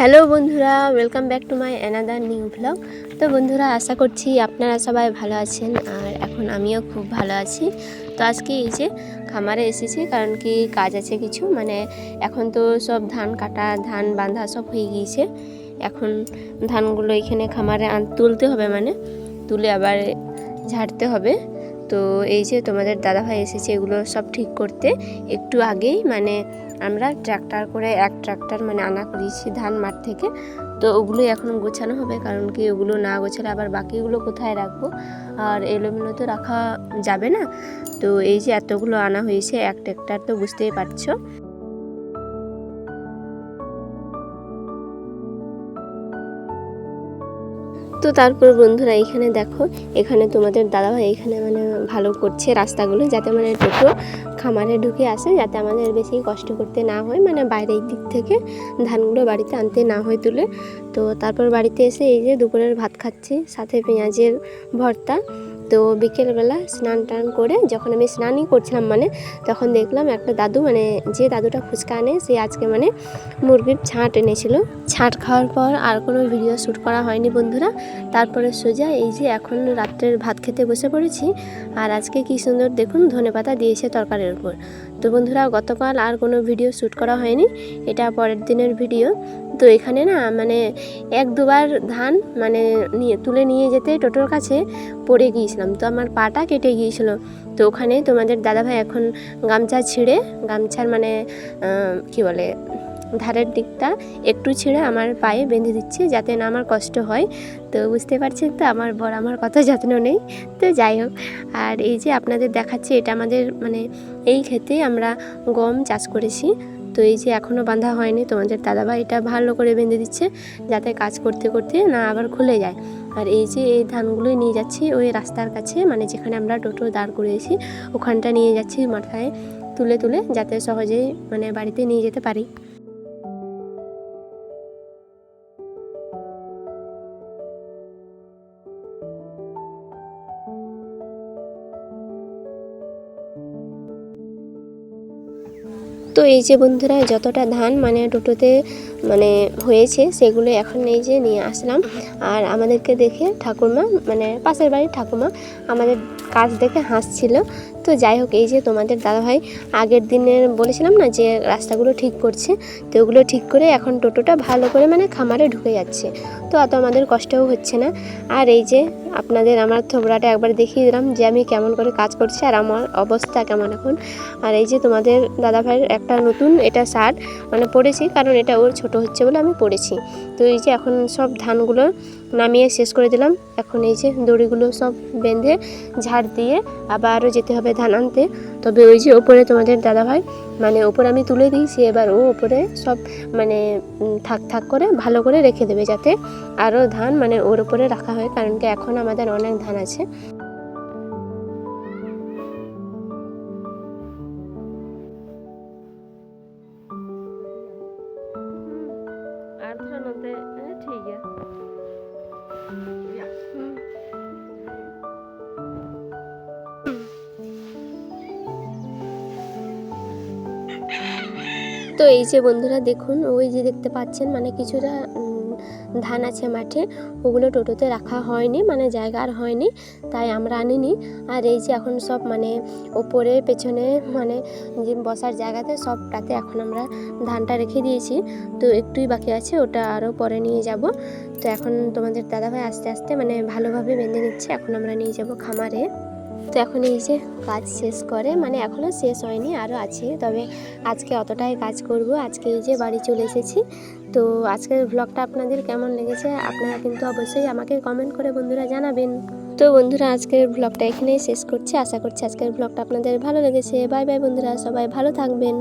Hello বন্ধুরা welcome back to my another new blog তো বন্ধুরা, আশা করছি আপনারা সবাই ভালো আছেন আর এখন আমিও খুব ভালো আছি। তো আজকে এই যে খামারে এসেছি, কারণ কি কাজ আছে কিছু মানে এখন তো সব ধান কাটা, ধান বাঁধা সব হয়ে গিয়েছে। এখন ধানগুলো এখানে খামারে তুলতে হবে মানে তুলে আবার ঝাড়তে হবে। তো এই যে তোমাদের দাদাভাই এসেছে, এগুলো সব ঠিক করতে একটু আগেই মানে আমরা ট্র্যাক্টর করে এক ট্র্যাক্টর মানে আনা করিয়েছি ধান মাঠ থেকে। তো ওগুলো এখন গোছানো হবে কারণ কি ওগুলো না গোছালে আবার বাকিগুলো কোথায় রাখব? আর এলোমেলো তো রাখা যাবে না। তো এই যে এতগুলো আনা হয়েছে, এক ট্র্যাক্টর তো বুঝতেই পারছ। তো তারপর বন্ধুরা এখানে দেখো, এখানে তোমাদের দাদাভাই এখানে মানে ভালো করছে রাস্তাগুলো যাতে মানে টোটো খামারে ঢুকে আসে, যাতে আমাদের বেশি কষ্ট করতে না হয় মানে বাইরের দিক থেকে ধানগুলো বাড়িতে আনতে না হয় তুলে। তো তারপর বাড়িতে এসে এই যে দুপুরের ভাত খাচ্ছি, সাথে পেঁয়াজের ভর্তা। তো বিকেলবেলা স্নান টান করে যখন আমি স্নানই করছিলাম মানে তখন দেখলাম একটা দাদু মানে যে দাদুটা ফুচকা আনে, সে আজকে মানে মুরগির ছাঁট এনেছিল। ছাঁট খাওয়ার পর আর কোনো ভিডিও শ্যুট করা হয়নি বন্ধুরা। তারপরে সোজা এই যে এখন রাত্রের ভাত খেতে বসে পড়েছি। আর আজকে কি সুন্দর দেখুন ধনেপাতা দিয়েছে তরকারির উপর। তো বন্ধুরা, গতকাল আর কোনো ভিডিও শ্যুট করা হয়নি। এটা পরের দিনের ভিডিও। তো এখানে না মানে এক দুবার ধান মানে নিয়ে, তুলে নিয়ে যেতে টোটোর কাছে পড়ে গিয়েছিলাম। তো আমার পাটা কেটে গিয়েছিল। তো ওখানে তোমাদের দাদাভাই এখন গামছা ছিঁড়ে, গামছার মানে কি বলে, ধারের দিকটা একটু ছিঁড়ে আমার পায়ে বেঁধে দিচ্ছে যাতে না আমার কষ্ট হয়। তো বুঝতে পারছেন তো, আমার বর আমার কত যত্ন নেই। তো যাই হোক, আর এই যে আপনাদের দেখাচ্ছে, এটা আমাদের মানে এই ক্ষেতে আমরা গম চাষ করেছি। তো এই যে এখনও বাঁধা হয়নি তোমাদের দাদাভাই এটা ভালো করে বেঁধে দিচ্ছে, যাতে কাজ করতে করতে না আবার খুলে যায়। আর এই যে এই ধানগুলোই নিয়ে যাচ্ছি ওই রাস্তার কাছে মানে যেখানে আমরা টোটো দাঁড় করিয়েছি, ওখানটা নিয়ে যাচ্ছি মাথায় তুলে তুলে, যাতে সহজেই মানে বাড়িতে নিয়ে যেতে পারি। তো এই যে বন্ধুরা, যতটা ধান মানে টোটোতে মানে হয়েছে, সেগুলো এখন এই যে নিয়ে আসলাম। আর আমাদেরকে দেখে ঠাকুরমা মানে পাশের বাড়ির ঠাকুমা আমাদের কাজ দেখে হাসছিল। তো যাই হোক, এই যে তোমাদের দাদাভাই আগের দিনের বলেছিলাম না যে রাস্তাগুলো ঠিক করছে, তো ওগুলো ঠিক করে এখন টোটোটা ভালো করে মানে খামারে ঢুকে যাচ্ছে। তো অত আমাদের কষ্টও হচ্ছে না। আর এই যে আপনাদের আমার থোবড়াটা একবার দেখিয়ে দিলাম যে আমি কেমন করে কাজ করছি আর আমার অবস্থা কেমন এখন। আর এই যে তোমাদের দাদাভাইয়ের একটা নতুন এটা শার্ট মানে পরেছি কারণ এটা ওর ছোট হচ্ছে বলে আমি পরেছি তো এই যে এখন সব ধানগুলো নামিয়ে শেষ করে দিলাম। এখন এই যে দড়িগুলো সব বেঁধে ঝাড় দিয়ে আবারও যেতে হবে ধান আনতে। তবে ওই যে ওপরে তোমাদের দাদাভাই মানে ওপরে আমি তুলে দিয়েছি এবার ও ওপরে সব মানে থাক থাক করে ভালো করে রেখে দেবে যাতে আরও ধান মানে ওর ওপরে রাখা হয়, কারণ কি এখন আমাদের অনেক ধান আছে। নতে ঠিক আছে তো এই যে বন্ধুরা দেখুন, ওই যে দেখতে পাচ্ছেন মানে কিছুটা ধান আছে মাঠে, ওগুলো টোটোতে রাখা হয়নি মানে জায়গা আর হয়নি, তাই আমরা আনিনি। আর এই যে এখন সব মানে ওপরে, পেছনে মানে যে বসার জায়গাতে সবটাতে এখন আমরা ধানটা রেখে দিয়েছি। তো একটুই বাকি আছে, ওটা আরও পরে নিয়ে যাব। তো এখন তোমাদের দাদাভাই আস্তে আস্তে মানে ভালোভাবে বেঁধে নিচ্ছে, এখন আমরা নিয়ে যাব খামারে। তো এখন এই যে কাজ শেষ করে মানে এখনও শেষ হয়নি আরও আছে। তবে আজকে অতটাই কাজ করব। আজকে এই যে বাড়ি চলে এসেছি। তো আজকের ব্লগটা আপনাদের কেমন লেগেছে আপনারা কিন্তু অবশ্যই আমাকে কমেন্ট করে বন্ধুরা জানাবেন। তো বন্ধুরা, আজকের ব্লগটা এখানেই শেষ করছি। আশা করছি আজকের ব্লগটা আপনাদের ভালো লেগেছে। বাই বাই বন্ধুরা, সবাই ভালো থাকবেন।